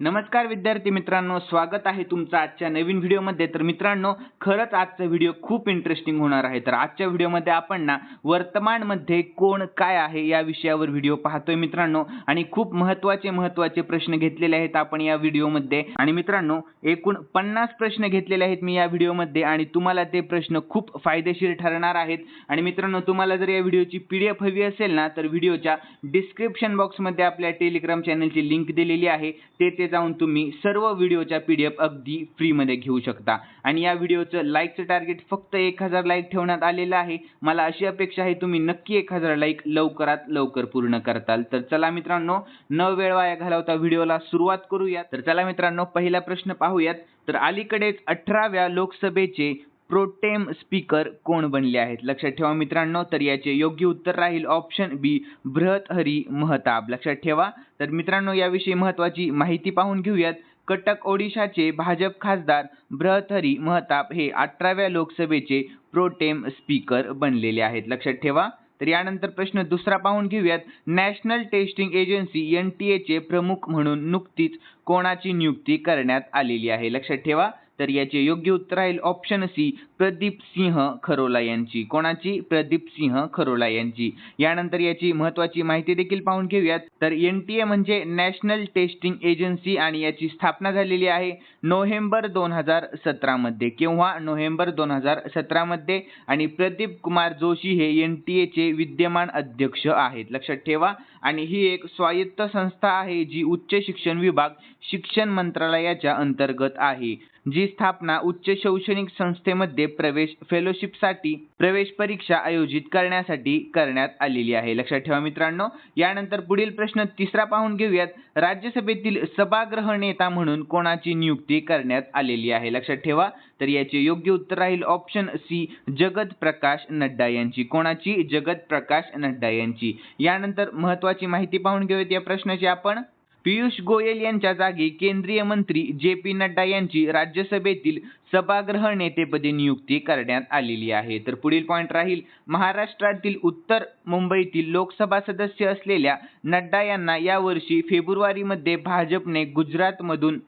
नमस्कार विद्यार्थी मित्रांनो स्वागत आहे तुमचं आजच्या नवीन व्हिडिओमध्ये. तर मित्रांनो खरंच आजचा व्हिडिओ खूप इंटरेस्टिंग होणार आहे. तर आजच्या व्हिडिओमध्ये आपण ना वर्तमानमध्ये कोण काय आहे या विषयावर व्हिडिओ पाहतोय मित्रांनो. आणि खूप महत्त्वाचे महत्त्वाचे प्रश्न घेतलेले आहेत आपण या व्हिडिओमध्ये. आणि मित्रांनो एकूण पन्नास प्रश्न घेतलेले आहेत मी या व्हिडिओमध्ये आणि तुम्हाला ते प्रश्न खूप फायदेशीर ठरणार आहेत. आणि मित्रांनो तुम्हाला जर या व्हिडिओची पी डी एफ हवी असेल ना तर व्हिडिओच्या डिस्क्रिप्शन बॉक्समध्ये आपल्या टेलिग्राम चॅनलची लिंक दिलेली आहे. ते ते जाऊन तुम्ही सर्व व्हिडिओच्या पी डी एफ अगदी फ्रीमध्ये घेऊ शकता. आणि या व्हिडिओचं लाईकचं टार्गेट फक्त एक हजार लाईक ठेवण्यात आलेलं आहे. मला अशी अपेक्षा आहे तुम्ही नक्की एक हजार लाईक लवकरात लवकर पूर्ण करताल. तर चला मित्रांनो न वेळ वाया घालवता व्हिडिओला सुरुवात करूयात. तर चला मित्रांनो पहिला प्रश्न पाहूयात. तर अलीकडेच अठराव्या लोकसभेचे प्रोटेम स्पीकर कोण बनले आहेत? लक्षात ठेवा मित्रांनो तर याचे योग्य उत्तर राहील ऑप्शन बी बृहतहरी महताब. लक्षात ठेवा. तर मित्रांनो याविषयी महत्त्वाची माहिती पाहून घेऊयात. कटक ओडिशाचे भाजप खासदार बृहतहरी महताब हे अठराव्या लोकसभेचे प्रोटेम स्पीकर बनलेले आहेत. लक्षात ठेवा. तर यानंतर प्रश्न दुसरा पाहून घेऊयात. National testing agency N T एचे प्रमुख म्हणून नुकतीच कोणाची नियुक्ती करण्यात आलेली आहे? लक्षात ठेवा. तर याचे योग्य उत्तर राहील ऑप्शन सी प्रदीप सिंह खरोला यांची. कोणाची? प्रदीप सिंह खरोला यांची. यानंतर याची महत्वाची माहिती देखील पाहून घेऊयात. तर एन टी ए म्हणजे नॅशनल टेस्टिंग एजन्सी आणि याची स्थापना झालेली आहे. नोव्हेंबर दोन हजार सतरामध्ये किंवा नोव्हेंबर दोन हजार सतरामध्ये आणि प्रदीप कुमार जोशी हे एन टी एचे विद्यमान अध्यक्ष आहेत. लक्षात ठेवा. आणि ही एक स्वायत्त संस्था आहे जी उच्च शिक्षण विभाग शिक्षण मंत्रालयाच्या अंतर्गत आहे जी स्थापना उच्च शैक्षणिक संस्थेमध्ये प्रवेश फेलोशिपसाठी प्रवेश परीक्षा आयोजित करण्यासाठी करण्यात आलेली आहे. लक्षात ठेवा मित्रांनो. यानंतर पुढील प्रश्न तिसरा पाहून घेऊयात. राज्यसभेतील सभागृह नेता म्हणून कोणाची नियुक्ती करण्यात आलेली आहे. लक्षात ठेवा तर याचे योग्य उत्तर राहील ऑप्शन सी जगत प्रकाश नड्डा यांची. कोणाची? जगत प्रकाश नड्डा यांची. यानंतर महत्वाची माहिती पाहून घेऊयात या प्रश्नाची आपण. पियुष गोयल यांच्या जागी केंद्रीय मंत्री जे पी नड्डा यांची राज्यसभेतील सभागृह नेतेपदी नियुक्ती करण्यात आलेली आहे. तर पुढील पॉईंट राहील महाराष्ट्रातील उत्तर मुंबईतील लोकसभा सदस्य असलेल्या नड्डा यांना यावर्षी फेब्रुवारीमध्ये भाजपने गुजरातमधून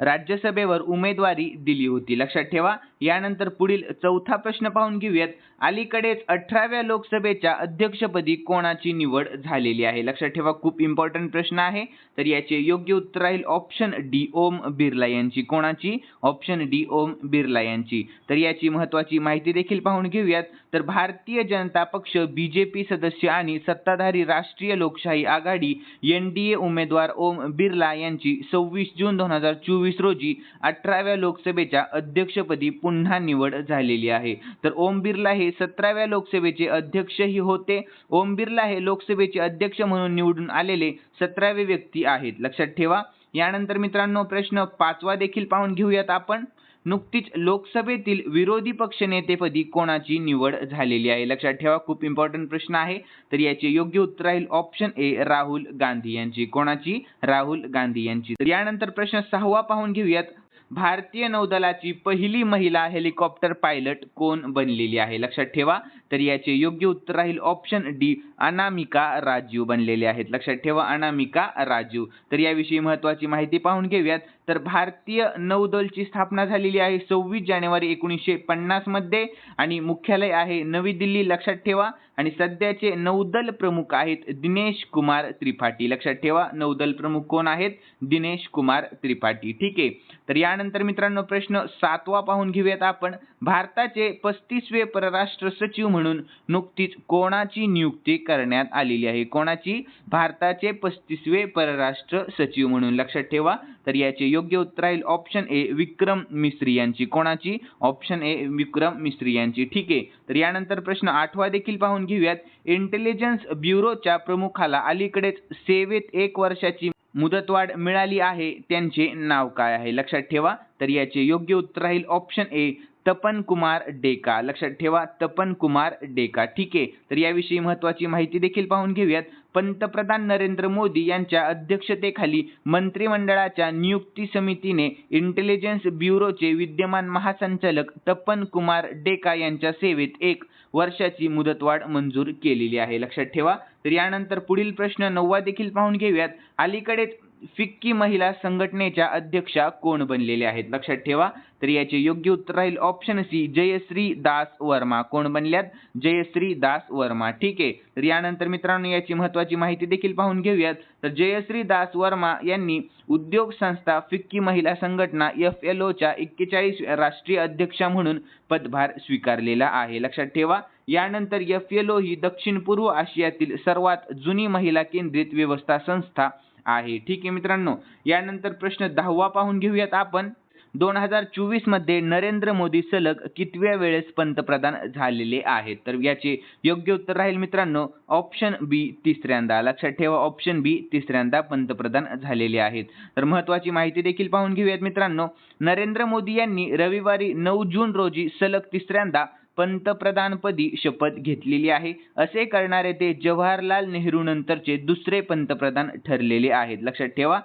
राज्यसभेवर उमेदवारी दिली होती. लक्षात ठेवा. यानंतर पुढील चौथा प्रश्न पाहून घेऊयात. अलीकडेच अठराव्या लोकसभेच्या अध्यक्षपदी कोणाची निवड झालेली आहे? लक्षात ठेवा खूप इम्पॉर्टंट प्रश्न आहे. तर याचे योग्य उत्तर राहील ऑप्शन डी ओम बिर्ला यांची. कोणाची? ऑप्शन डी ओम बिर्ला यांची. तर याची महत्वाची माहिती देखील पाहून घेऊयात. तर भारतीय जनता पक्ष बीजेपी सदस्य आणि सत्ताधारी राष्ट्रीय लोकशाही आघाडी एन डी ए उमेदवार ओम बिर्ला यांची सव्वीस जून दोन हजार चोवीस रोजी अठराव्या लोकसभेच्या अध्यक्षपदी पुन्हा निवड झालेली आहे. तर ओम बिर्ला हे हे सतराव्या लोकसभेचे अध्यक्षही होते. ओम बिर्ला हे लोकसभेचे अध्यक्ष म्हणून निवडून आलेले सतरावे व्यक्ती आहेत. लक्षात ठेवा. यानंतर मित्रांनो प्रश्न पाचवा देखील पाहून घेऊयात आपण. नुकतीच लोकसभेतील विरोधी पक्षनेतेपदी कोणाची निवड झालेली आहे? लक्षात ठेवा खूप इम्पॉर्टंट प्रश्न आहे. तर याचे योग्य उत्तर राहील ऑप्शन ए राहुल गांधी यांची. कोणाची? राहुल गांधी यांची. तर यानंतर प्रश्न सहावा पाहून घेऊयात. भारतीय नौदलाची पहिली महिला हेलिकॉप्टर पायलट कोण बनलेली आहे? लक्षात ठेवा. तर याचे योग्य उत्तर राहील ऑप्शन डी अनामिका राजू बनलेले आहेत. लक्षात ठेवा अनामिका राजू. तर याविषयी महत्वाची माहिती पाहून घेऊयात. तर भारतीय नौदलची स्थापना झालेली आहे सव्वीस जानेवारी एकोणीसशे पन्नासमध्ये आणि मुख्यालय आहे नवी दिल्ली लक्षात ठेवा. आणि सध्याचे नौदल प्रमुख आहेत दिनेश कुमार त्रिपाठी. लक्षात ठेवा नौदल प्रमुख कोण आहेत? दिनेश कुमार त्रिपाठी. ठीक आहे. तर यानंतर मित्रांनो प्रश्न सातवा पाहून घेऊयात आपण. भारताचे पस्तीसवे परराष्ट्र सचिव म्हणून नुकतीच कोणाची नियुक्ती करण्यात आलेली आहे? कोणाची? भारताचे पस्तीसवे परराष्ट्र सचिव म्हणून. लक्षात ठेवा. तर याचे योग्य उत्तर राहील ऑप्शन ए विक्रम मिस्त्री यांची. कोणाची? ऑप्शन ए विक्रम मिस्त्री यांची. ठीक आहे. तर यानंतर प्रश्न आठवा देखील पाहून घेऊयात. इंटेलिजन्स ब्युरोच्या प्रमुखाला अलीकडेच सेवेत एक वर्षाची मुदतवाढ मिळाली आहे त्यांचे नाव काय आहे? लक्षात ठेवा. तर याचे योग्य उत्तर राहील ऑप्शन ए तपन कुमार डेका. लक्षात ठेवा तपन कुमार डेका. ठीक? आहे तर याविषयी महत्वाची माहिती देखील पाहून घेऊयात. पंतप्रधान नरेंद्र मोदी यांच्या अध्यक्षतेखाली मंत्रिमंडळाच्या नियुक्ती समितीने इंटेलिजन्स ब्युरोचे विद्यमान महासंचालक तपन कुमार डेका यांच्या सेवेत एक वर्षाची मुदतवाढ मंजूर केलेली आहे. लक्षात ठेवा. तर यानंतर पुढील प्रश्न नववा देखील पाहून घेऊयात. अलीकडेच फिक्की महिला संघटनेच्या अध्यक्षा कोण बनलेल्या आहेत? लक्षात ठेवा. तर याचे योग्य उत्तर राहील ऑप्शन सी जयश्री दास वर्मा. कोण बनल्यात? जयश्री दास वर्मा. ठीक आहे. तर यानंतर मित्रांनो याची महत्वाची माहिती देखील पाहून घेऊयात. तर जयश्री दास वर्मा यांनी उद्योग संस्था फिक्की महिला संघटना एफ एल ओच्या एक्केचाळीस राष्ट्रीय अध्यक्षा म्हणून पदभार स्वीकारलेला आहे. लक्षात ठेवा. यानंतर एफ एल ओ ही दक्षिण पूर्व आशियातील सर्वात जुनी महिला केंद्रित व्यवस्था संस्था आहे. ठीक आहे मित्रांनो यानंतर प्रश्न दहावा पाहून घेऊयात आपण. दोन हजार चोवीसमध्ये नरेंद्र मोदी सलग कितव्या वेळेस पंतप्रधान झालेले आहेत? तर याचे योग्य उत्तर राहील मित्रांनो ऑप्शन बी तिसऱ्यांदा. लक्षात ठेवा ऑप्शन बी तिसऱ्यांदा पंतप्रधान झालेले आहेत. तर महत्वाची माहिती देखील पाहून घेऊयात मित्रांनो. नरेंद्र मोदी यांनी रविवारी नऊ जून रोजी सलग तिसऱ्यांदा पंतप्रधानपदी शपथ घेतलेली आहे. असे करणारे ते जवाहरलाल नेहरू नंतरचे दुसरे पंतप्रधान ठरलेले आहेत. लक्षात ठेवा.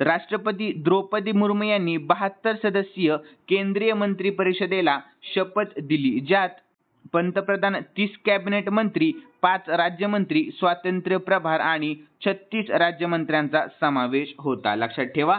राष्ट्रपती द्रौपदी मुर्मू यांनी बहात्तर सदस्यीय केंद्रीय मंत्री परिषदेला शपथ दिली ज्यात पंतप्रधान तीस कॅबिनेट मंत्री पाच राज्यमंत्री स्वातंत्र्य प्रभार आणि छत्तीस राज्यमंत्र्यांचा समावेश होता. लक्षात ठेवा.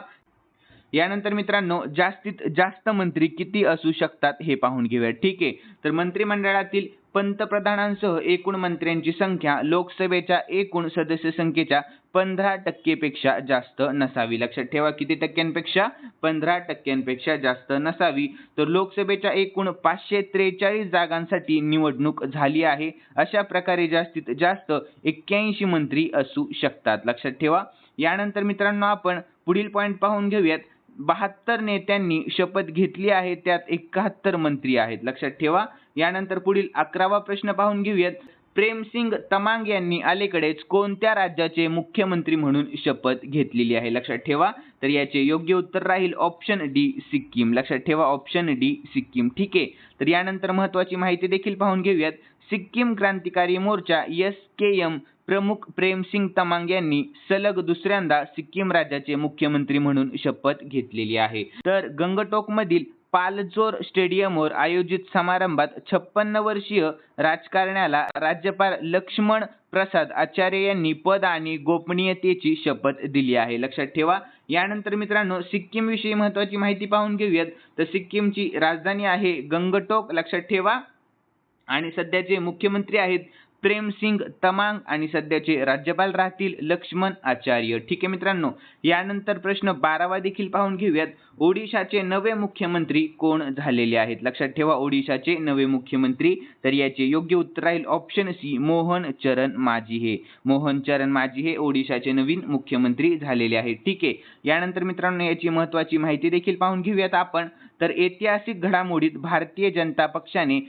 यानंतर मित्रांनो जास्तीत जास्त मंत्री किती असू शकतात हे पाहून घेऊया. ठीक आहे? तर मंत्रिमंडळातील पंतप्रधानांसह एकूण मंत्र्यांची संख्या लोकसभेच्या एकूण सदस्य संख्येच्या पंधरा टक्केपेक्षा जास्त नसावी. लक्षात ठेवा किती टक्क्यांपेक्षा? पंधरा टक्क्यांपेक्षा जास्त नसावी. तर लोकसभेच्या एकूण पाचशे त्रेचाळीस जागांसाठी निवडणूक झाली आहे. अशा प्रकारे जास्तीत जास्त एक्क्याऐंशी मंत्री असू शकतात. लक्षात ठेवा. यानंतर मित्रांनो आपण पुढील पॉईंट पाहून घेऊयात. बहात्तर नेत्यांनी शपथ घेतली आहे त्यात एकाहत्तर मंत्री आहेत. लक्षात ठेवा. यानंतर पुढील अकरावा प्रश्न पाहून घेऊयात. प्रेमसिंग तमांग यांनी अलीकडेच कोणत्या राज्याचे मुख्यमंत्री म्हणून शपथ घेतलेली आहे? लक्षात ठेवा. तर याचे योग्य उत्तर राहील ऑप्शन डी सिक्कीम. लक्षात ठेवा ऑप्शन डी सिक्कीम. ठीक आहे. तर यानंतर महत्वाची माहिती देखील पाहून घेऊयात. सिक्कीम क्रांतिकारी मोर्चा एस के एम प्रमुख प्रेमसिंग तमांग यांनी सलग दुसऱ्यांदा सिक्कीम राज्याचे मुख्यमंत्री म्हणून शपथ घेतलेली आहे. तर गंगटोकमधील पालजोर स्टेडियमवर आयोजित समारंभात छप्पन्न वर्षीय राजकारण्याला राज्यपाल लक्ष्मण प्रसाद आचार्य यांनी पद आणि गोपनीयतेची शपथ दिली आहे. लक्षात ठेवा यानंतर मित्रांनो सिक्कीम विषयी महत्वाची माहिती पाहून घेऊयात. तर सिक्कीमची राजधानी आहे गंगटोक. लक्षात ठेवा. आणि सध्याचे मुख्यमंत्री आहेत प्रेमसिंग तमांग आणि सध्याचे राज्यपाल राहतील लक्ष्मण आचार्य. ठीक आहे मित्रांनो यानंतर प्रश्न बारावा देखील पाहून घेऊयात. ओडिशाचे नवे मुख्यमंत्री कोण झालेले आहेत? लक्षात ठेवा ओडिशाचे नवे मुख्यमंत्री. तर याचे योग्य उत्तर राहील ऑप्शन सी मोहन चरण माझी हे. मोहन चरण माझी हे ओडिशाचे नवीन मुख्यमंत्री झालेले आहेत. ठीक आहे यानंतर मित्रांनो याची महत्वाची माहिती देखील पाहून घेऊयात आपण. तर ऐतिहासिक घडामोडीत भारतीय जनता पक्षाने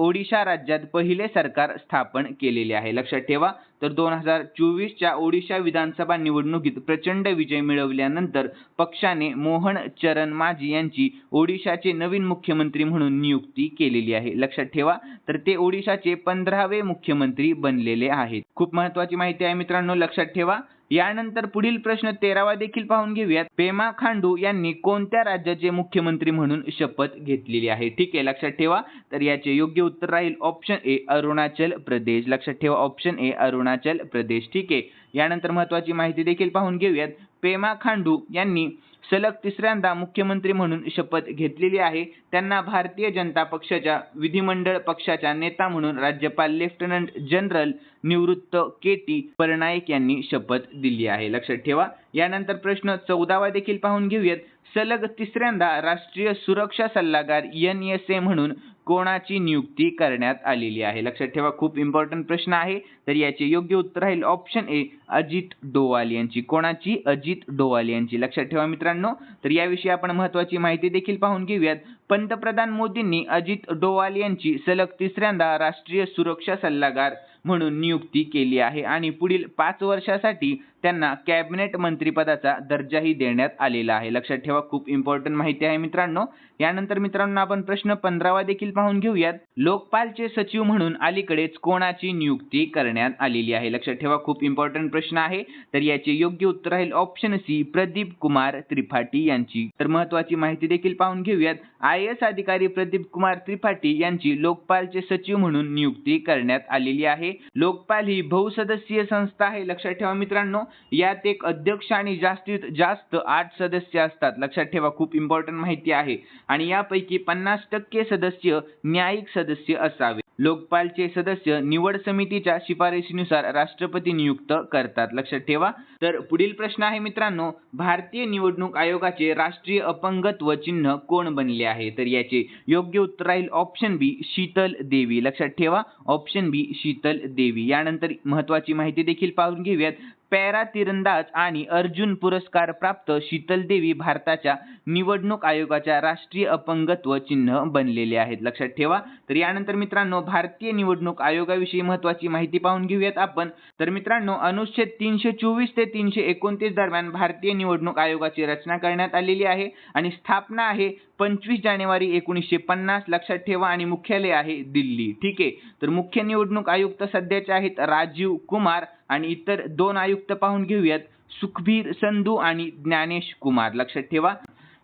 ओडिशा राज्यात पहिले सरकार स्थापन केलेले आहे. लक्षात ठेवा तर दोन हजार चोवीसच्या ओडिशा विधानसभा निवडणुकीत प्रचंड विजय मिळवल्यानंतर पक्षाने मोहन चरण माझी यांची ओडिशाचे नवीन मुख्यमंत्री म्हणून नियुक्ती केलेली आहे. लक्षात ठेवा तर ते ओडिशाचे पंधरावे मुख्यमंत्री बनलेले आहेत. खूप महत्वाची माहिती आहे मित्रांनो लक्षात ठेवा. यानंतर पुढील प्रश्न तेरावा देखील पाहून घेऊयात. पेमा खांडू यांनी कोणत्या राज्याचे मुख्यमंत्री म्हणून शपथ घेतलेली आहे? ठीक आहे लक्षात ठेवा. तर याचे योग्य उत्तर राहील ऑप्शन ए अरुणाचल प्रदेश. लक्षात ठेवा ऑप्शन ए अरुणाचल प्रदेश. ठीक आहे. यानंतर महत्वाची माहिती देखील पाहून घेऊयात. पेमा खांडू यांनी सलग तिसऱ्यांदा मुख्यमंत्री म्हणून शपथ घेतलेली आहे. त्यांना भारतीय जनता पक्षाच्या विधिमंडळ पक्षाच्या नेता म्हणून राज्यपाल लेफ्टनंट जनरल निवृत्त के टी परनायक यांनी शपथ दिली आहे. लक्षात ठेवा यानंतर प्रश्न चौदावा देखील पाहून घेऊयात. सलग तिसऱ्यांदा राष्ट्रीय सुरक्षा सल्लागार एन एस ए म्हणून कोणाची नियुक्ती करण्यात आलेली आहे? लक्षात ठेवा खूप इम्पॉर्टंट प्रश्न आहे. तर याचे योग्य उत्तर राहील ऑप्शन ए अजित डोवाल यांची. कोणाची? अजित डोवाल यांची. लक्षात ठेवा मित्रांनो तर याविषयी आपण महत्वाची माहिती देखील पाहून घेऊयात. पंतप्रधान मोदींनी अजित डोवाल यांची सलग तिसऱ्यांदा राष्ट्रीय सुरक्षा सल्लागार म्हणून नियुक्ती केली आहे. आणि पुढील पाच वर्षासाठी त्यांना कॅबिनेट मंत्रीपदाचा दर्जाही देण्यात आलेला आहे. लक्षात ठेवा खूप इम्पॉर्टंट माहिती आहे मित्रांनो. यानंतर मित्रांनो आपण प्रश्न पंधरावा देखील पाहून घेऊयात. लोकपालचे सचिव म्हणून अलीकडेच कोणाची नियुक्ती करण्यात आलेली आहे? लक्षात ठेवा खूप इम्पॉर्टंट प्रश्न आहे. तर याचे योग्य उत्तर राहील ऑप्शन सी प्रदीप कुमार त्रिपाठी यांची. तर महत्वाची माहिती देखील पाहून घेऊयात. आय एस अधिकारी प्रदीप कुमार त्रिपाठी यांची लोकपालचे सचिव म्हणून नियुक्ती करण्यात आलेली आहे. लोकपाल ही बहुसदस्यीय संस्था आहे. लक्षात ठेवा मित्रांनो यात एक अध्यक्ष आणि जास्तीत जास्त आठ सदस्य असतात. लक्षात ठेवा खूप इम्पॉर्टंट माहिती आहे. आणि यापैकी पन्नास टक्के सदस्य न्यायिक सदस्य असावे. लोकपालचे सदस्य निवड समितीच्या शिफारशीनुसार राष्ट्रपती नियुक्त करतात. लक्षात ठेवा. तर पुढील प्रश्न आहे मित्रांनो भारतीय निवडणूक आयोगाचे राष्ट्रीय अपंगत्व चिन्ह कोण बनले आहे? तर याचे योग्य उत्तर राहील ऑप्शन बी शीतल देवी. लक्षात ठेवा ऑप्शन बी शीतल देवी. यानंतर महत्वाची माहिती देखील पाहून घेऊयात. पॅरा तिरंदाज आणि अर्जुन पुरस्कार प्राप्त शीतल देवी भारताच्या निवडणूक आयोगाच्या राष्ट्रीय अपंगत्व चिन्ह बनलेले आहेत. लक्षात ठेवा. तर यानंतर मित्रांनो भारतीय निवडणूक आयोगाविषयी महत्वाची माहिती पाहून घेऊयात आपण. तर मित्रांनो अनुच्छेद तीनशे चोवीस ते तीनशे एकोणतीस दरम्यान भारतीय निवडणूक आयोगाची रचना करण्यात आलेली आहे आणि स्थापना आहे पंचवीस जानेवारी एकोणीसशे पन्नास. लक्षात ठेवा आणि मुख्यालय आहे दिल्ली. ठीक आहे? तर मुख्य निवडणूक आयुक्त सध्याचे आहेत राजीव कुमार आणि इतर दोन आयुक्त पाहून घेऊयात. सुखबीर संधू आणि ज्ञानेश कुमार. लक्षात ठेवा.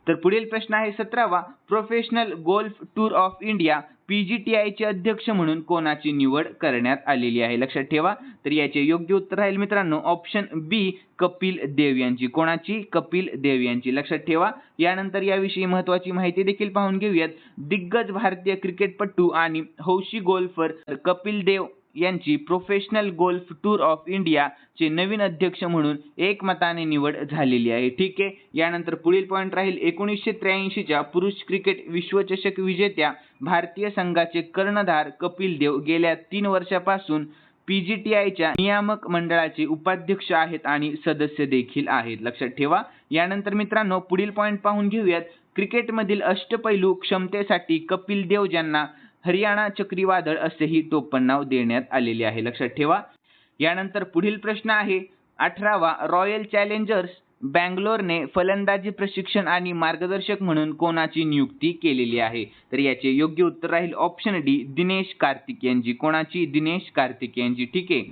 तर पुढील प्रश्न आहे सतरावा. Professional golf tour of India PGTI चे अध्यक्ष म्हणून कोणाची निवड करण्यात आलेली आहे? लक्षात ठेवा. तर याचे योग्य उत्तर राहील मित्रांनो ऑप्शन बी कपिल देव यांची. कोणाची? कपिल देव यांची. लक्षात ठेवा. यानंतर याविषयी महत्वाची माहिती देखील पाहून घेऊयात. दिग्गज भारतीय क्रिकेटपटू आणि हौशी गोल्फर कपिल देव यांची professional golf tour of India चे नवीन अध्यक्ष म्हणून एकमताने निवड झालेली आहे. ठीक आहे? यानंतर पुढील पॉईंट राहील. एकोणीसशे त्र्याऐंशीच्या पुरुष क्रिकेट विश्वचषक विजेत्या भारतीय संघाचे कर्णधार कपिल देव गेल्या तीन वर्षापासून पीजीटीआयच्या नियामक मंडळाचे उपाध्यक्ष आहेत आणि सदस्य देखील आहेत. लक्षात ठेवा. यानंतर मित्रांनो पुढील पॉईंट पाहून घेऊयात. क्रिकेटमधील अष्टपैलू क्षमतेसाठी कपिल देव ज्यांना हरियाणा चक्रीवादळ असेही टोपणनाव देण्यात आलेले आहे. लक्षात ठेवा. यानंतर पुढील प्रश्न आहे. अठरावा रॉयल चॅलेंजर्स बँगलोरने फलंदाजी प्रशिक्षण आणि मार्गदर्शक म्हणून कोणाची नियुक्ती केलेली आहे? तर याचे योग्य उत्तर राहील ऑप्शन डी दिनेश कार्तिक यांची. कोणाची? दिनेश कार्तिक यांची. ठीक आहे.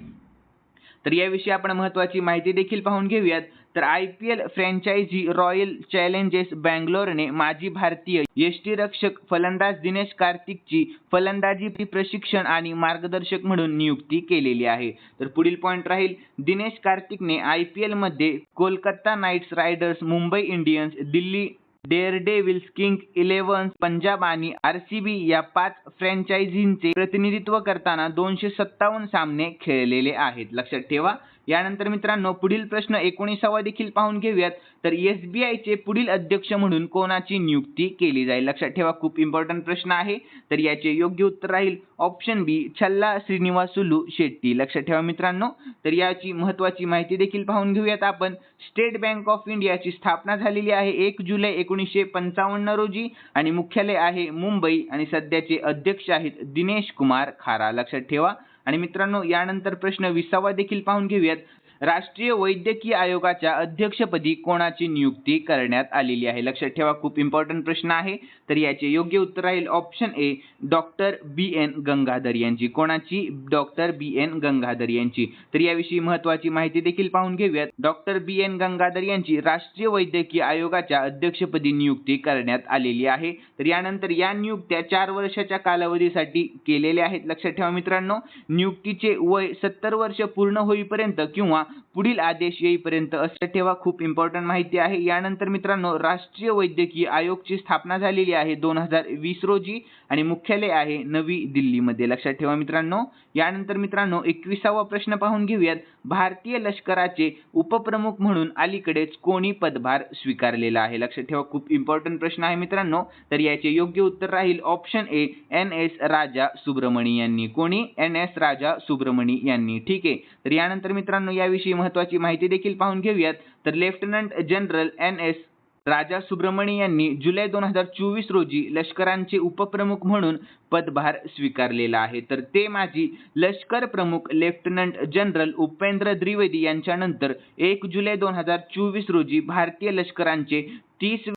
तर याविषयी आपण महत्वाची माहिती देखील पाहून घेऊयात. तर I P L franchise Royal Challengers बँगलोरने माजी भारतीय यष्टीरक्षक फलंदाज दिनेश कार्तिकची फलंदाजी प्रशिक्षण आणि मार्गदर्शक म्हणून नियुक्ती केलेली आहे. तर पुढील पॉईंट राहील. दिनेश कार्तिकने आय पी एलमध्ये Kolkata Knight Riders Mumbai Indians Delhi Daredevils King Elevens Punjab आणि आर सी बी या पाच फ्रँचायझींचे प्रतिनिधित्व करताना दोनशे सत्तावन्न सामने खेळलेले आहेत. लक्षात ठेवा. यानंतर मित्रांनो पुढील प्रश्न एकोणीसावा देखील पाहून घेऊयात. तर एस बी आयचे पुढील अध्यक्ष म्हणून कोणाची नियुक्ती केली जाईल? लक्षात ठेवा खूप इम्पॉर्टंट प्रश्न आहे. तर याचे योग्य उत्तर राहील ऑप्शन बी छल्ला श्रीनिवासुलू शेट्टी. लक्षात ठेवा मित्रांनो. तर याची महत्वाची माहिती देखील पाहून घेऊयात आपण. स्टेट बँक ऑफ इंडियाची स्थापना झालेली आहे एक जुलै एकोणीसशे पंचावन्न रोजी आणि मुख्यालय आहे मुंबई आणि सध्याचे अध्यक्ष आहेत दिनेश कुमार खारा. लक्षात ठेवा. आणि मित्रांनो यानंतर प्रश्न विसावा देखील पाहून घेऊयात. राष्ट्रीय वैद्यकीय आयोगाच्या अध्यक्षपदी कोणाची नियुक्ती करण्यात आलेली आहे? लक्षात ठेवा खूप इम्पॉर्टंट प्रश्न आहे. तर याचे योग्य उत्तर राहील option A doctor B N Gangadhar यांची. कोणाची? डॉक्टर बी एन गंगाधर यांची. तर याविषयी महत्वाची माहिती देखील पाहून घेऊयात. डॉक्टर बी एन गंगाधर यांची राष्ट्रीय वैद्यकीय आयोगाच्या अध्यक्षपदी नियुक्ती करण्यात आलेली आहे. तर यानंतर या नियुक्त्या चार वर्षाच्या कालावधीसाठी केलेल्या आहेत. लक्षात ठेवा मित्रांनो नियुक्तीचे वय सत्तर वर्ष पूर्ण होईपर्यंत किंवा पुढील आदेश येईपर्यंत असं ठेवा. खूप इम्पॉर्टंट माहिती आहे. यानंतर मित्रांनो राष्ट्रीय वैद्यकीय आयोगची स्थापना झालेली आहे दोन हजार वीस रोजी आणि मुख्य मुख्यालय आहे नवी दिल्लीमध्ये. लक्षात ठेवा मित्रांनो. यानंतर मित्रांनो एकविसावा प्रश्न पाहून घेऊयात. भारतीय लष्कराचे उपप्रमुख म्हणून अलीकडेच कोणी पदभार स्वीकारलेला आहे? लक्षात ठेवा खूप इम्पॉर्टंट प्रश्न आहे मित्रांनो. तर याचे योग्य उत्तर राहील option A N S Raja Subramani यांनी. कोणी? एन एस राजा सुब्रमणी यांनी. ठीक आहे. तर यानंतर मित्रांनो याविषयी महत्वाची माहिती देखील पाहून घेऊयात. तर lieutenant general N S Raja Subramani यांनी जुलै दोन हजार चोवीस रोजी लष्करांचे उपप्रमुख म्हणून पदभार स्वीकारलेला आहे. तर ते माजी लष्कर प्रमुख लेफ्टनंट जनरल उपेंद्र द्विवेदी यांच्यानंतर एक जुलै दोन हजार चोवीस रोजी भारतीय लष्करांचे तीस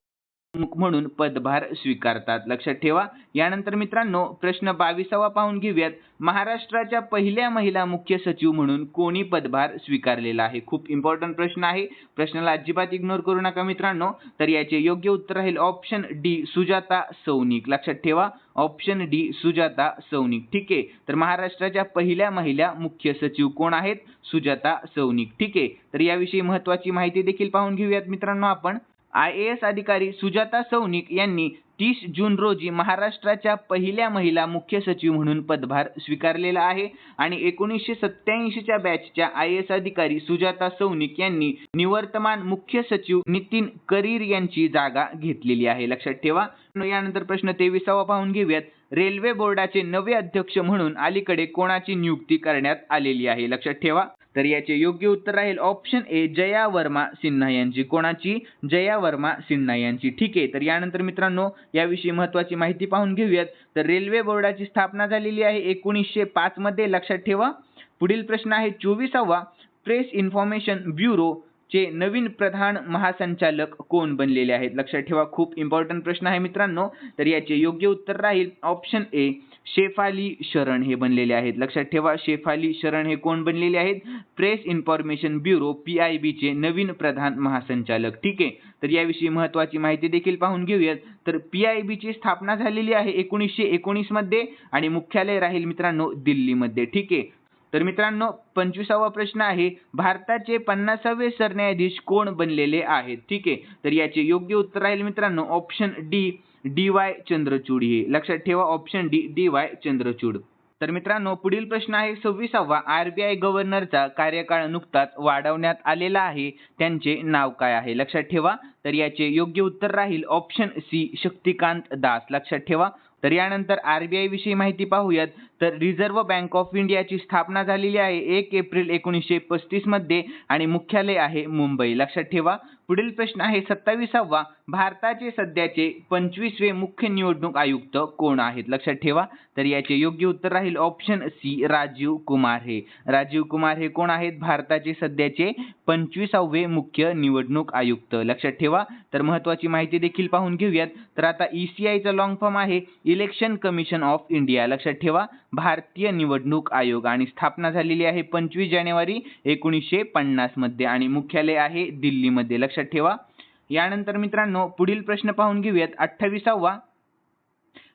प्रमुख म्हणून पदभार स्वीकारतात. लक्षात ठेवा. यानंतर मित्रांनो प्रश्न बावीसावा पाहून घेऊयात. महाराष्ट्राच्या पहिल्या महिला मुख्य सचिव म्हणून कोणी पदभार स्वीकारलेला आहे? खूप इम्पॉर्टंट प्रश्न आहे. प्रश्नाला अजिबात इग्नोर करू नका मित्रांनो. तर याचे योग्य उत्तर राहील ऑप्शन डी सुजाता सौनिक. लक्षात ठेवा. Option D Sujata Saunik. ठीक आहे. तर महाराष्ट्राच्या पहिल्या महिला मुख्य सचिव कोण आहेत? सुजाता सौनिक. ठीक आहे. तर याविषयी महत्वाची माहिती देखील पाहून घेऊयात मित्रांनो आपण. आय ए एस अधिकारी सुजाता सौनिक यांनी तीस जून रोजी महाराष्ट्राच्या पहिल्या महिला मुख्य सचिव म्हणून पदभार स्वीकारलेला आहे आणि एकोणीसशे सत्त्याऐंशीच्या बॅचच्या आय एस अधिकारी सुजाता सौनिक यांनी निवर्तमान मुख्य सचिव नितीन करीर यांची जागा घेतलेली आहे. लक्षात ठेवा यानंतर प्रश्न तेविसावा पाहून घेऊयात. रेल्वे बोर्डाचे नवे अध्यक्ष म्हणून अलीकडे कोणाची नियुक्ती करण्यात आलेली आहे? लक्षात ठेवा. तर याचे योग्य उत्तर राहील ऑप्शन ए जया वर्मा सिन्हा यांची. कोणाची? जया वर्मा सिन्हा यांची. ठीक आहे तर यानंतर मित्रांनो याविषयी महत्वाची माहिती पाहून घेऊयात. तर रेल्वे बोर्डाची स्थापना झालेली आहे एकोणीसशे पाच मध्ये. लक्षात ठेवा. पुढील प्रश्न आहे चोवीसावा. प्रेस इन्फॉर्मेशन ब्युरो चे नवीन प्रधान महासंचालक कोण बनलेले आहेत? लक्षात ठेवा खूप इम्पॉर्टंट प्रश्न आहे मित्रांनो. तर याचे योग्य उत्तर राहील ऑप्शन ए शेफाली शरण हे बनलेले आहेत. लक्षात ठेवा शेफाली शरण हे कोण बनलेले आहेत? Press information bureau P I बीचे नवीन प्रधान महासंचालक. ठीक आहे? तर याविषयी महत्वाची माहिती देखील पाहून घेऊयात. तर पी आय बीची स्थापना झालेली आहे एकोणीसशे एकोणीसमध्ये आणि मुख्यालय राहील मित्रांनो दिल्लीमध्ये. ठीक आहे? तर मित्रांनो पंचवीसावा प्रश्न आहे भारताचे पन्नासावे सरन्यायाधीश कोण बनलेले आहेत? ठीक आहे? तर याचे योग्य उत्तर राहील मित्रांनो option D D Y Chandrachud हे. लक्षात ठेवा option D D Y Chandrachud. तर मित्रांनो पुढील प्रश्न आहे सव्वीसावा. आरबीआय गव्हर्नरचा कार्यकाळ नुकताच वाढवण्यात आलेला आहे. त्यांचे नाव काय आहे? लक्षात ठेवा. तर याचे योग्य उत्तर राहील ऑप्शन सी शक्तिकांत दास. लक्षात ठेवा. तर यानंतर आरबीआय विषयी माहिती पाहूयात. तर रिझर्व्ह बँक ऑफ इंडियाची स्थापना झालेली आहे एक एप्रिल एकोणीसशे पस्तीसमध्ये आणि मुख्यालय आहे मुंबई. लक्षात ठेवा. पुढील प्रश्न आहे सत्तावीसावा. भारताचे सध्याचे पंचवीसवे मुख्य निवडणूक आयुक्त कोण आहेत? लक्षात ठेवा. तर याचे योग्य उत्तर राहील ऑप्शन सी राजीव कुमार हे. राजीव कुमार हे कोण आहेत? भारताचे सध्याचे पंचवीसावे मुख्य निवडणूक आयुक्त. लक्षात ठेवा. तर महत्वाची माहिती देखील पाहून घेऊयात. तर आता ईसीआयचा लॉंग फॉर्म आहे इलेक्शन कमिशन ऑफ इंडिया लक्षात ठेवा. भारतीय निवडणूक आयोग आणि स्थापना झालेली आहे पंचवीस जानेवारी एकोणीसशे पन्नासमध्ये आणि मुख्यालय आहे दिल्लीमध्ये. लक्षात ठेवा. यानंतर मित्रांनो पुढील प्रश्न पाहून घेऊयात. अठ्ठावीसावा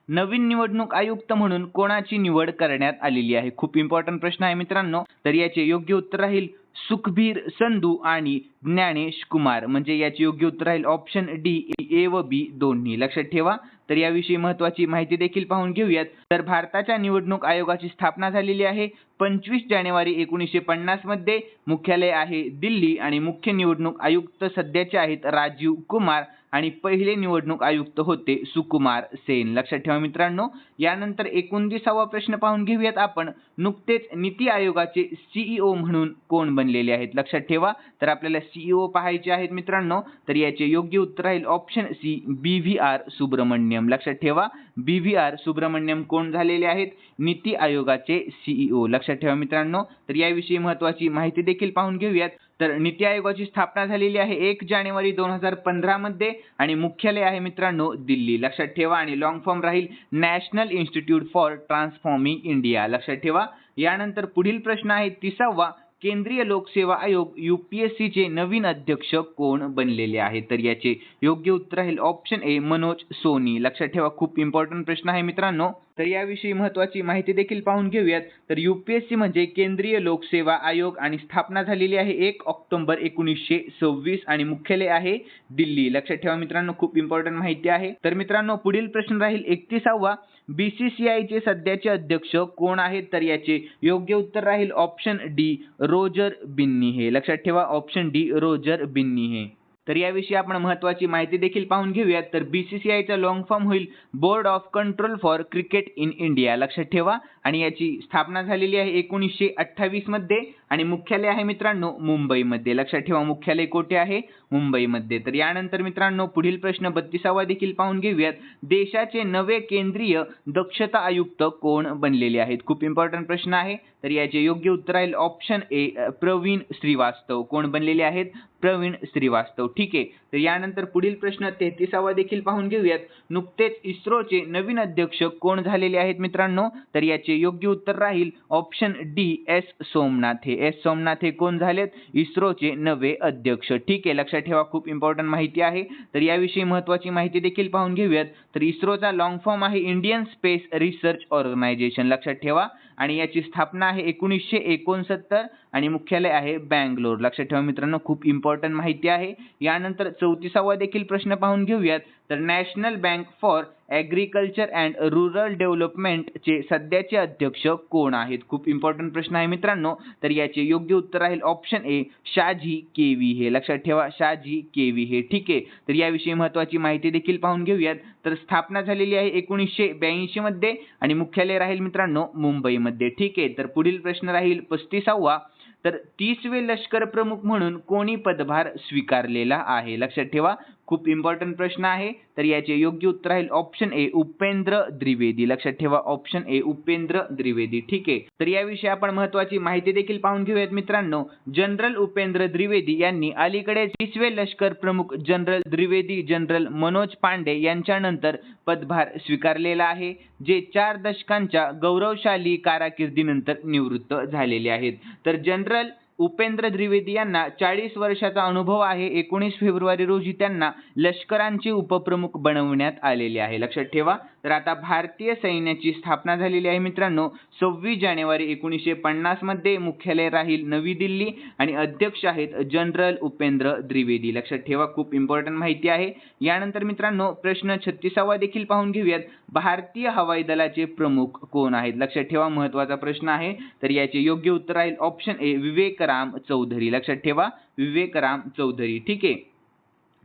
नवीन निवडणूक आयुक्त म्हणून कोणाची निवड करण्यात आलेली आहे? खूप इम्पॉर्टंट प्रश्न आहे मित्रांनो. तर याचे योग्य उत्तर राहील सुखबीर संधू आणि ज्ञानेश कुमार. म्हणजे याचे योग्य उत्तर राहील ऑप्शन डी ए व बी दोन्ही. लक्षात ठेवा. तर याविषयी महत्वाची माहिती देखील पाहून घेऊयात. तर भारताच्या निवडणूक आयोगाची स्थापना झालेली आहे पंचवीस जानेवारी एकोणीसशे पन्नासमध्ये. मुख्यालय आहे दिल्ली आणि मुख्य निवडणूक आयुक्त सध्याचे आहेत राजीव कुमार. आणि पहिले निवडणूक आयुक्त होते सुकुमार सेन. लक्षात ठेवा मित्रांनो यानंतर एकोणतीसावा प्रश्न पाहून घेऊयात आपण. नुकतेच नीती आयोगाचे सीईओ म्हणून कोण बनलेले आहेत? लक्षात ठेवा. तर आपल्याला सीईओ पाहायचे आहेत मित्रांनो तर याचे योग्य उत्तर राहील option C B V R Subrahmanyam. लक्षात ठेवा. बी व्ही आर सुब्रमण्यम कोण झालेले आहेत? नीती आयोगाचे सीईओ लक्षात ठेवा मित्रांनो. तर याविषयी महत्वाची माहिती देखील पाहून घेऊयात. तर नीती आयोगाची स्थापना झालेली आहे एक जानेवारी दोन हजार पंधरामध्ये आणि मुख्यालय आहे मित्रांनो दिल्ली. लक्षात ठेवा आणि लॉंग फॉर्म राहील national institute for transforming India लक्षात ठेवा. यानंतर पुढील प्रश्न आहे तिसावा केंद्रीय लोकसेवा आयोग UPSC चे नवीन अध्यक्ष कोण बनलेले आहेत तर याचे योग्य उत्तर राहील ऑप्शन ए मनोज सोनी. लक्षात ठेवा खूप इम्पॉर्टंट प्रश्न आहे मित्रांनो. तर याविषयी महत्वाची माहिती देखील पाहून घेऊयात. तर युपीएससी म्हणजे केंद्रीय लोकसेवा आयोग आणि स्थापना झालेली आहे. एक ऑक्टोबर एकोणीसशे सव्वीस आणि मुख्यालय आहे दिल्ली. लक्षात ठेवा मित्रांनो खूप इम्पॉर्टंट माहिती आहे. तर मित्रांनो पुढील प्रश्न राहील एकतीसावा. बीसीसीआय चे सध्याचे अध्यक्ष कोण आहेत? तर याचे योग्य उत्तर राहील ऑप्शन डी रोजर बिन्नी हे. लक्षात ठेवा ऑप्शन डी रोजर बिन्नी हे. तर याविषयी आपण महत्वाची माहिती देखील पाहून घेऊयात. तर बी सी सी आयचा लॉंग फॉर्म होईल. Board of control for cricket in India लक्षात ठेवा. आणि याची स्थापना झालेली आहे एकोणीसशे अठ्ठावीसमध्ये. आणि मुख्यालय आहे मित्रांनो मुंबईमध्ये. लक्षात ठेवा मुख्यालय कोठे आहे? मुंबईमध्ये. तर यानंतर मित्रांनो पुढील प्रश्न बत्तीसावा देखील पाहून घेऊयात. देशाचे नवे केंद्रीय दक्षता आयुक्त कोण बनलेले आहेत? खूप इम्पॉर्टंट प्रश्न आहे. तर याचे योग्य उत्तर आहे ऑप्शन ए प्रवीण श्रीवास्तव. कोण बनलेले आहेत? प्रवीण श्रीवास्तव. ठीक आहे. तर यानंतर पुढील प्रश्न तेहतीसावा देखील पाहून घेऊयात. नुकतेच इस्रोचे नवीन अध्यक्ष कोण झालेले आहेत मित्रांनो? तर याचे योग्य उत्तर राहील ऑप्शन डी एस सोमनाथ हे. एस सोमनाथ हे कोण झालेत? इस्रोचे नवे अध्यक्ष. ठीक आहे लक्षात ठेवा खूप इम्पॉर्टंट माहिती आहे. तर याविषयी महत्त्वाची माहिती देखील पाहून घेऊयात. तर इस्रोचा लॉंग फॉर्म आहे इंडियन स्पेस रिसर्च ऑर्गनायझेशन लक्षात ठेवा. आणि याची स्थापना आहे एकोणीसशे एकोणसत्तर आणि मुख्यालय आहे बँगलोर. लक्षात ठेवा मित्रांनो खूप इम्पॉर्टंट माहिती आहे. यानंतर चौतीसावा देखील प्रश्न पाहून घेऊयात. तर national bank for agriculture and rural डेव्हलपमेंटचे सध्याचे अध्यक्ष कोण आहेत? खूप इम्पॉर्टंट प्रश्न आहे मित्रांनो. तर याचे योग्य उत्तर राहील ऑप्शन ए शाजी केवी हे. लक्षात ठेवा शाजी केवी हे. ठीक आहे. तर याविषयी महत्त्वाची माहिती देखील पाहून घेऊयात. तर स्थापना झालेली आहे एकोणीसशे ब्याऐंशी मध्ये आणि मुख्यालय राहील मित्रांनो मुंबईमध्ये ठीक आहे. तर पुढील प्रश्न राहील पस्तीसावा. तर तीसवे लष्कर प्रमुख म्हणून कोणी पदभार स्वीकारलेला आहे? लक्षात ठेवा. खूप इम्पॉर्टंट प्रश्न आहे. तर याचे योग्य उत्तर राहील ऑप्शन ए उपेंद्र द्विवेदी. लक्षात ठेवा ऑप्शन ए उपेंद्र द्विवेदी. ठीक आहे. तर याविषयी आपण महत्वाची माहिती देखील पाहून घेऊयात मित्रांनो. जनरल उपेंद्र द्विवेदी यांनी अलीकडे तिसवे लष्कर प्रमुख जनरल द्विवेदी जनरल मनोज पांडे यांच्यानंतर पदभार स्वीकारलेला आहे जे चार दशकांच्या गौरवशाली कारकिर्दीनंतर निवृत्त झालेले आहेत. तर जनरल उपेंद्र द्विवेदी यांना चाळीस वर्षाचा अनुभव आहे. एकोणीस फेब्रुवारी रोजी त्यांना लष्करांचे उपप्रमुख बनवण्यात आलेले आहे. लक्षात ठेवा तर आता भारतीय सैन्याची स्थापना झालेली आहे मित्रांनो. सव्वीस जानेवारी एकोणीसशे पन्नासमध्ये मुख्यालय राहील नवी दिल्ली आणि अध्यक्ष आहेत जनरल उपेंद्र द्विवेदी. लक्षात ठेवा खूप इम्पॉर्टंट माहिती आहे. यानंतर मित्रांनो प्रश्न छत्तीसावा देखील पाहून घेऊयात. भारतीय हवाई दलाचे प्रमुख कोण आहेत? लक्षात ठेवा महत्त्वाचा प्रश्न आहे. तर याचे योग्य उत्तर राहील ऑप्शन ए विवेक राम चौधरी. लक्षात ठेवा विवेक राम चौधरी. ठीक आहे.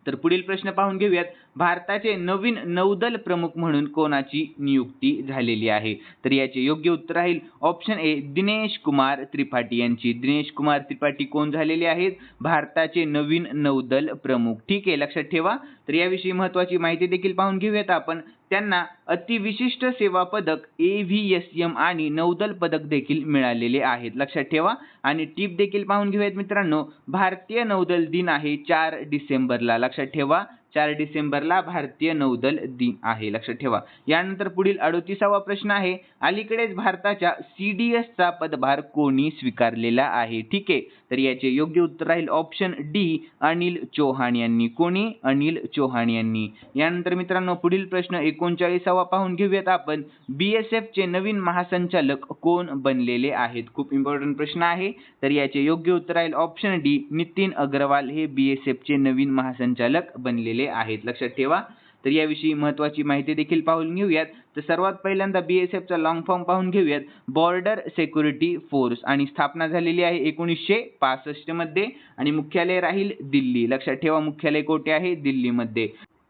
तर पुढील प्रश्न पाहून घेऊयात. भारताचे नवीन नौदल प्रमुख म्हणून कोणाची नियुक्ती झालेली आहे? तर याचे योग्य उत्तर राहील ऑप्शन ए दिनेश कुमार त्रिपाठी यांची. दिनेश कुमार त्रिपाठी कोण झालेले आहेत? भारताचे नवीन नौदल प्रमुख. ठीक आहे लक्षात ठेवा. तर याविषयी महत्वाची माहिती देखील पाहून घेऊयात आपण. त्यांना अतिविशिष्ट सेवा पदक ए व्ही एस एम आणि नौदल पदक देखील मिळालेले आहेत. लक्षात ठेवा. आणि टीप देखील पाहून घेऊयात मित्रांनो. भारतीय नौदल दिन आहे चार डिसेंबरला. लक्षात ठेवा. चार डिसेंबरला भारतीय नौदल दिन आहे. लक्षात ठेवा. यानंतर पुढील अडोतीसावा प्रश्न आहे. अलीकडेच भारताच्या सी डी एसचा पदभार कोणी स्वीकारलेला आहे? ठीक आहे. तर याचे योग्य उत्तर राहील ऑप्शन डी अनिल चौहान यांनी. कोणी? अनिल चौहान यांनी. यानंतर मित्रांनो पुढील प्रश्न एकोणचाळीसावा पाहून घेऊयात आपण. बी एस एफचे नवीन महासंचालक कोण बनलेले आहेत? खूप इम्पॉर्टंट प्रश्न आहे. तर याचे योग्य उत्तर राहील ऑप्शन डी नितीन अग्रवाल हे बी एस एफचे नवीन महासंचालक बनलेले आहेत. लक्षात ठेवा. तर याविषयी महत्त्वाची माहिती देखील पाहून घेऊयात. तर सर्वात पहिल्यांदा बी एस एफचा लॉंग फॉर्म पाहून घेऊयात. बॉर्डर सेक्युरिटी फोर्स आणि स्थापना झालेली आहे एकोणीसशे पासष्टमध्ये आणि मुख्यालय राहील दिल्ली. लक्षात ठेवा मुख्यालय कोठे आहे? दिल्लीमध्ये.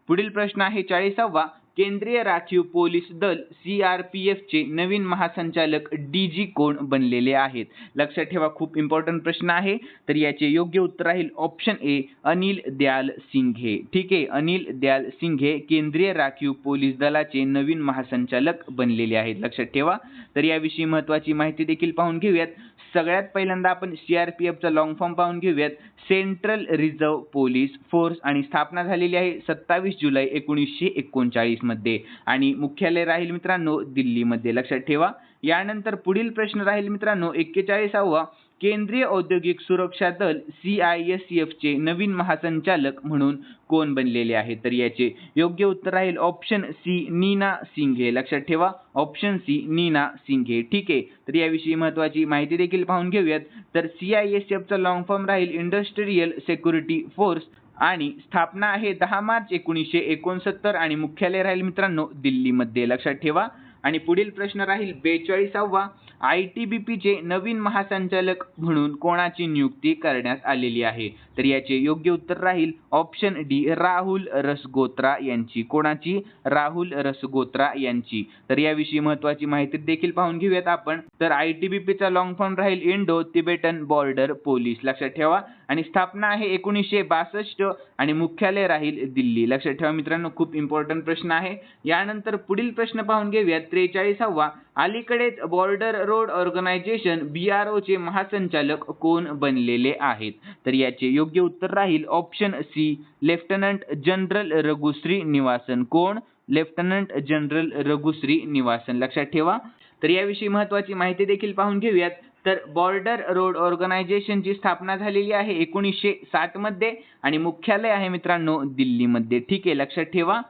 पुढील प्रश्न आहे चाळीसावा. केंद्रीय राखीव पोलीस दल सी आर पी एफचे नवीन महासंचालक डी जी कोण बनलेले आहेत? लक्षात ठेवा खूप इम्पॉर्टंट प्रश्न आहे. तर याचे योग्य उत्तर राहील ऑप्शन ए अनिल दयाल सिंघे. ठीक आहे अनिल दयाल सिंघे केंद्रीय राखीव पोलीस दलाचे नवीन महासंचालक बनलेले आहेत. लक्षात ठेवा. तर याविषयी महत्त्वाची माहिती देखील पाहून घेऊयात. सगळ्यात पहिल्यांदा आपण सी आर पी एफचा लॉंग फॉर्म पाहून घेऊयात. सेंट्रल रिझर्व्ह पोलीस फोर्स आणि स्थापना झालेली आहे सत्तावीस जुलै एकोणीसशे एकोणचाळीसमध्ये. आणि मुख्यालय राहील मित्रांनो दिल्लीमध्ये. लक्षात ठेवा. यानंतर पुढील प्रश्न राहील मित्रांनो एक्केचाळीसावा. केंद्रीय औद्योगिक सुरक्षा दल सी आय एस एफचे नवीन महासंचालक म्हणून कोण बनलेले आहेत तर याचे योग्य उत्तर राहील ऑप्शन सी नीना सिंघे लक्षात ठेवा ऑप्शन सी नीना सिंघे ठीक आहे तर याविषयी महत्त्वाची माहिती देखील पाहून घेऊयात. तर सी आय एस एफचा लॉंग फॉर्म राहील इंडस्ट्रियल सेक्युरिटी फोर्स आणि स्थापना आहे दहा मार्च एकोणीसशे एकोणसत्तर आणि मुख्यालय राहील मित्रांनो दिल्लीमध्ये. लक्षात ठेवा. आणि पुढील प्रश्न राहील बेचाळीसावा. आय टी बी पीचे नवीन महासंचालक म्हणून कोणाची नियुक्ती करण्यात आलेली आहे? तर याचे योग्य उत्तर राहील ऑप्शन डी राहुल रसगोत्रा यांची. कोणाची? राहुल रसगोत्रा यांची. तर याविषयी महत्वाची माहिती देखील पाहून घेऊयात आपण. तर आय टी बी पीचा लॉंग फॉर्म राहील इंडो तिबेटन बॉर्डर पोलीस लक्षात ठेवा. आणि स्थापना आहे एकोणीसशे बासष्ट आणि मुख्यालय राहील दिल्ली. लक्षात ठेवा मित्रांनो खूप इम्पॉर्टंट प्रश्न आहे. यानंतर पुढील प्रश्न पाहून घेऊयात. त्रेचाळीसावा अलीकडेच border road organisation B R ओचे महासंचालक कोण बनलेले आहेत? तर याचे योग्य उत्तर राहील option C lieutenant general Raghushri Nivasan. कोण? Lieutenant general Raghushri Nivasan. लक्षात ठेवा. तर याविषयी महत्वाची माहिती देखील पाहून घेऊयात. तर बॉर्डर रोड ऑर्गनायझेशनची स्थापना झालेली आहे एकोणीसशे साठमध्ये आणि मुख्यालय आहे मित्रांनो दिल्लीमध्ये. ठीक आहे लक्षात ठेवा.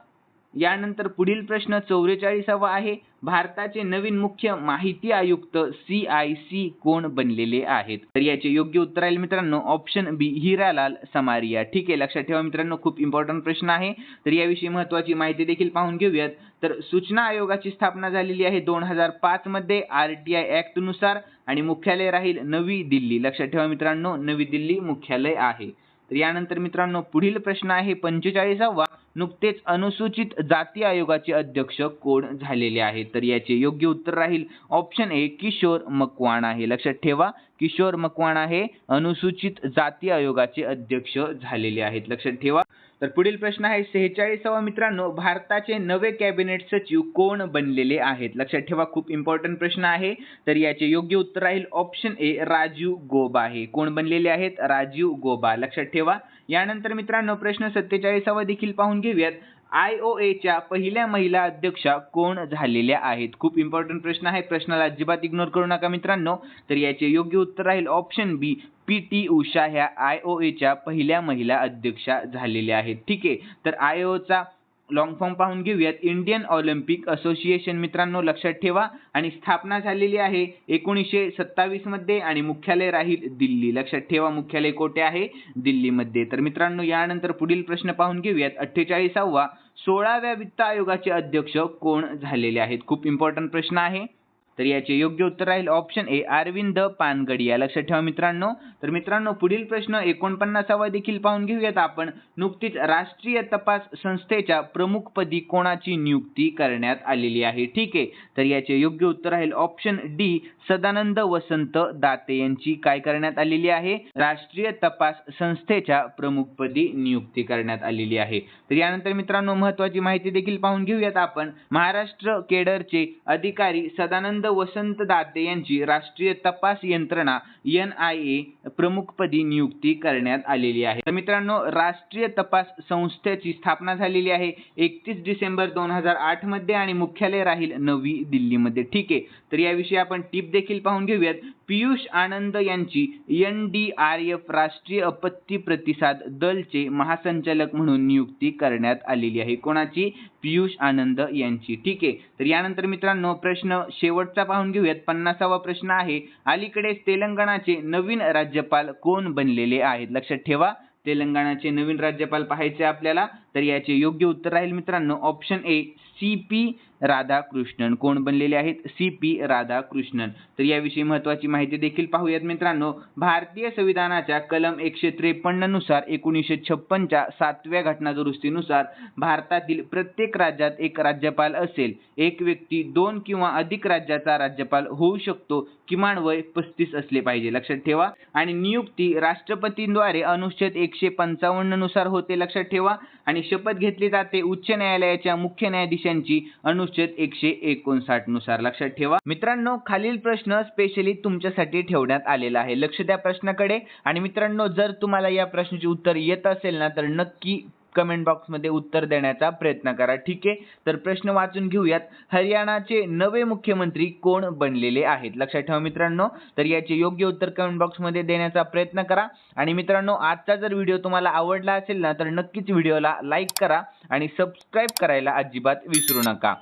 यानंतर पुढील प्रश्न चौवेचाळीसावा आहे. भारताचे नवीन मुख्य माहिती आयुक्त सी आय सी कोण बनलेले आहेत? तर याचे योग्य उत्तर राहील मित्रांनो ऑप्शन बी हिरालाल समारिया. ठीक आहे लक्षात ठेवा मित्रांनो खूप इम्पॉर्टंट प्रश्न आहे. तर याविषयी महत्वाची माहिती देखील पाहून घेऊयात. तर सूचना आयोगाची स्थापना झालेली आहे दोन हजार पाच मध्ये आर टी आय ऍक्टनुसार आणि मुख्यालय राहील नवी दिल्ली. लक्षात ठेवा मित्रांनो नवी दिल्ली मुख्यालय आहे. तर यानंतर मित्रांनो पुढील प्रश्न आहे पंचेचाळीसावा नुकतेच अनुसूचित जाती आयोगाचे अध्यक्ष कोण झालेले आहेत? तर याचे योग्य उत्तर राहील ऑप्शन ए किशोर मकवाण आहे. लक्षात ठेवा किशोर मकवाण हे अनुसूचित जाती आयोगाचे अध्यक्ष झालेले आहेत. लक्षात ठेवा. तर पुढील प्रश्न आहे सेहेचाळीसावा मित्रांनो भारताचे नवे कॅबिनेट सचिव कोण बनलेले आहेत? लक्षात ठेवा खूप इम्पॉर्टंट प्रश्न आहे. तर याचे योग्य उत्तर राहील ऑप्शन ए राजीव गोबा आहे. कोण बनलेले आहेत? राजीव गोबा. लक्षात ठेवा. यानंतर मित्रांनो प्रश्न सत्तेचाळीसावा देखील पाहून घेऊयात. आय ओ एच्या पहिल्या महिला अध्यक्षा कोण झालेल्या आहेत? खूप इम्पॉर्टंट प्रश्न आहे. प्रश्नाला अजिबात इग्नोर करू नका मित्रांनो. तर याचे योग्य उत्तर राहील option B P T Usha ह्या आय ओ एच्या पहिल्या महिला अध्यक्षा झालेल्या आहेत. ठीक आहे. तर आय ओचा लॉंग फॉर्म पाहून घेऊयात. इंडियन ऑलिम्पिक असोसिएशन मित्रांनो लक्षात ठेवा. आणि स्थापना झालेली आहे एकोणीसशे सत्तावीसमध्ये आणि मुख्यालय राहील दिल्ली. लक्षात ठेवा मुख्यालय कोठे आहे? दिल्लीमध्ये. तर मित्रांनो यानंतर पुढील प्रश्न पाहून घेऊयात. अठ्ठेचाळीसावा सोळाव्या वित्त आयोगाचे अध्यक्ष कोण झालेले आहेत? खूप इम्पॉर्टंट प्रश्न आहे. तर याचे योग्य उत्तर राहील ऑप्शन ए अरविंद पानगडिया लक्षात ठेवा मित्रांनो. तर मित्रांनो पुढील प्रश्न एकोणपन्नासावा देखील पाहून घेऊयात आपण. नुकतीच राष्ट्रीय तपास संस्थेच्या प्रमुखपदी कोणाची नियुक्ती करण्यात आलेली आहे? ठीक आहे. तर याचे योग्य उत्तर राहील ऑप्शन डी सदानंद वसंत दाते यांची काय करण्यात आलेली आहे? राष्ट्रीय तपास संस्थेच्या प्रमुखपदी नियुक्ती करण्यात आलेली आहे. तर यानंतर मित्रांनो महत्वाची माहिती देखील पाहून घेऊयात आपण. महाराष्ट्र केडरचे अधिकारी सदानंद वसंत दाते यांची राष्ट्रीय तपास यंत्रणा एन आय ए प्रमुखपदी नियुक्ती करण्यात आलेली आहे. तर मित्रांनो राष्ट्रीय तपास संस्थेची स्थापना झालेली आहे एकतीस डिसेंबर दोन हजार आठमध्ये आणि मुख्यालय राहील नवी दिल्लीमध्ये. ठीक आहे. तर याविषयी आपण टिप देखील पाहून घेऊयात. पियुष आनंद यांची एन डी आर एफ राष्ट्रीय आपत्ती प्रतिसाद दलचे महासंचालक म्हणून नियुक्ती करण्यात आलेली आहे. कोणाची? पियुष आनंद यांची. ठीक आहे. तर यानंतर मित्रांनो प्रश्न शेवटचा पाहून घेऊयात. पन्नासावा प्रश्न आहे अलीकडेच तेलंगणाचे नवीन राज्यपाल कोण बनलेले आहेत? लक्षात ठेवा तेलंगणाचे नवीन राज्यपाल पाहायचे आपल्याला. तर याचे योग्य उत्तर राहील मित्रांनो option A C P Radhakrishnan. कोण बनलेले आहेत? C P Radhakrishnan. तर याविषयी महत्वाची माहिती देखील पाहूयात मित्रांनो. भारतीय संविधानाच्या कलम एकशे त्रेपन्ननुसार एकोणीसशे छप्पनच्या सातव्या घटना दुरुस्तीनुसार भारतातील प्रत्येक राज्यात एक राज्यपाल असेल. एक व्यक्ती दोन किंवा अधिक राज्याचा राज्यपाल होऊ शकतो किमान वय पस्तीस असले पाहिजे. लक्षात ठेवा. आणि नियुक्ती राष्ट्रपतींद्वारे अनुच्छेद एकशे पंचावन्ननुसार होते. लक्षात ठेवा. आणि शपथ घेतली जाते उच्च न्यायालयाच्या मुख्य न्यायाधीशांची. अनुच्छेद एकशे एकोणसाठनुसार लक्षात ठेवा. मित्रांनो खालील प्रश्न स्पेशली तुमच्यासाठी ठेवण्यात आलेला आहे. लक्ष द्या प्रश्नाकडे. आणि मित्रांनो जर तुम्हाला या प्रश्नाचे उत्तर येत असेल ना तर नक्की कमेंट बॉक्समध्ये उत्तर देण्याचा प्रयत्न करा. ठीक आहे? तर प्रश्न वाचून घेऊयात. हरियाणाचे नवे मुख्यमंत्री कोण बनलेले आहेत? लक्षात ठेवा मित्रांनो. तर याचे योग्य उत्तर कमेंट बॉक्समध्ये देण्याचा प्रयत्न करा. आणि मित्रांनो आजचा जर व्हिडिओ तुम्हाला आवडला असेल ना तर नक्कीच व्हिडिओला लाईक करा आणि सबस्क्राईब करायला अजिबात विसरू नका.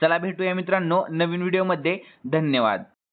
चला भेटूया मित्रांनो नवीन व्हिडिओमध्ये धन्यवाद.